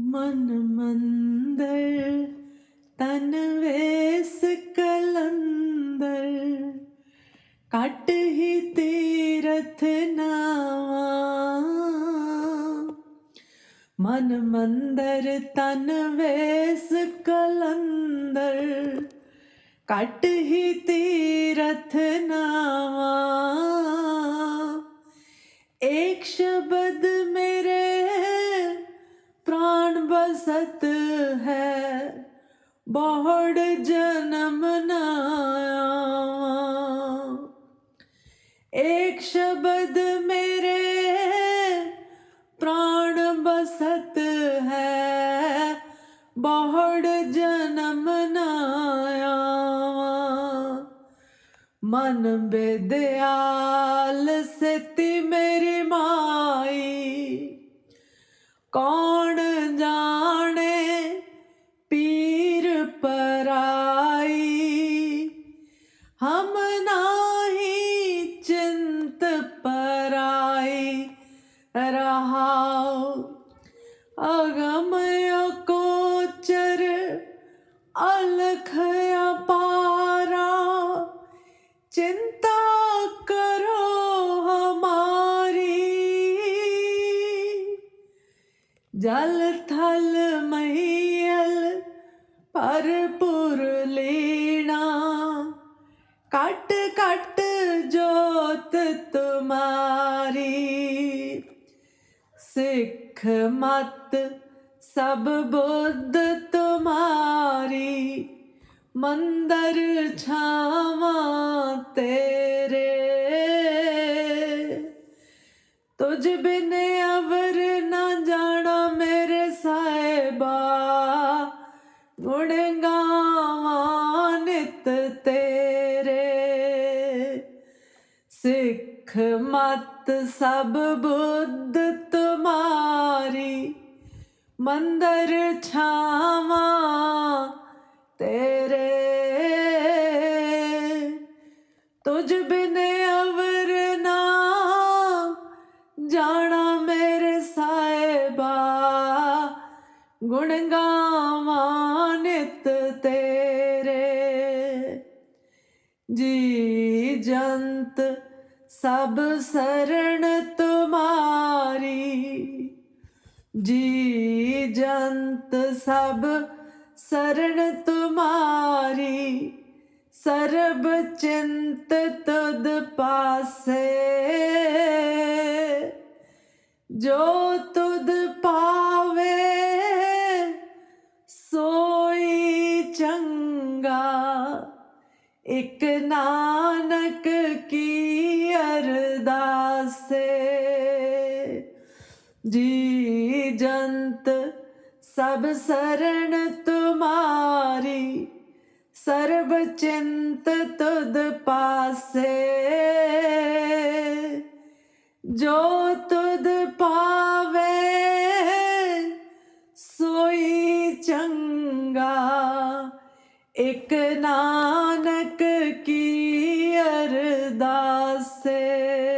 ਮਨ ਮੰਦਰ ਤਨ ਵੇਸ ਕਲੰਦਰ ਕਟ ਹੀ ਤੀਰਥ ਨਾਵਾ ਮਨ ਮੰਦਰ ਤਨ ਵੇਸ ਕਲੰਦਰ ਕਟ ਹੀ ਤੀਰਥ ਨਾਵਾ ਇੱਕ ਸ਼ਬਦ ਸਤ ਹੈ ਬਹੁੜ ਜਨਮ ਨਾਇਆ ਇੱਕ ਸ਼ਬਦ ਮੇਰੇ ਪ੍ਰਾਣ ਬਸਤ ਹੈ ਬਹੁੜ ਜਨਮ ਨਾਇਆ ਮਨ ਬੇਦਿਆਲ ਸਤੀ करो हमारी जल थल मैयल भरपुर लेना कट कट जोत तुम्हारी सिख मत सब बुद्ध तुम्हारी मंदिर छा ਅਵਰ ਨਾ ਜਾਣਾ ਮੇਰੇ ਸਾਹਿਬਾ। ਗੁਣ ਗਾਵਾਂ ਨਿਤ ਤੇਰੇ। ਸਿੱਖ ਮਤ ਸਭ ਬੁੱਧ ਤੁਮਾਰੀ। ਮੰਦਰ ਛਾਵਾਂ ਤੇਰੇ। ਤੁਝ ਗੁਣ ਗਾਵਾਂ ਨਿਤ ਤੇਰੇ। ਜੀ ਜੰਤ ਸਭ ਸਰਣ ਤੁਮਾਰੀ। ਜੀ ਜੰਤ ਸਭ ਸਰਣ ਤੁਮਾਰੀ। ਸਰਬ ਚਿੰਤ ਤੁਧ ਪਾਸੇ। ਜੋ ਤੁਧ ਇਕ ਨਾਨਕ ਕੀ ਅਰਦਾਸੇ? ਜੀ ਜੰਤ ਸਭ ਸਰਣ ਤੁਮਾਰੀ ਸਰਬ ਚਿੰਤ ਤੁਧ ਪਾਸੇ। ਜੋ ਨਾਨਕ ਕੀ ਅਰਦਾਸੇ?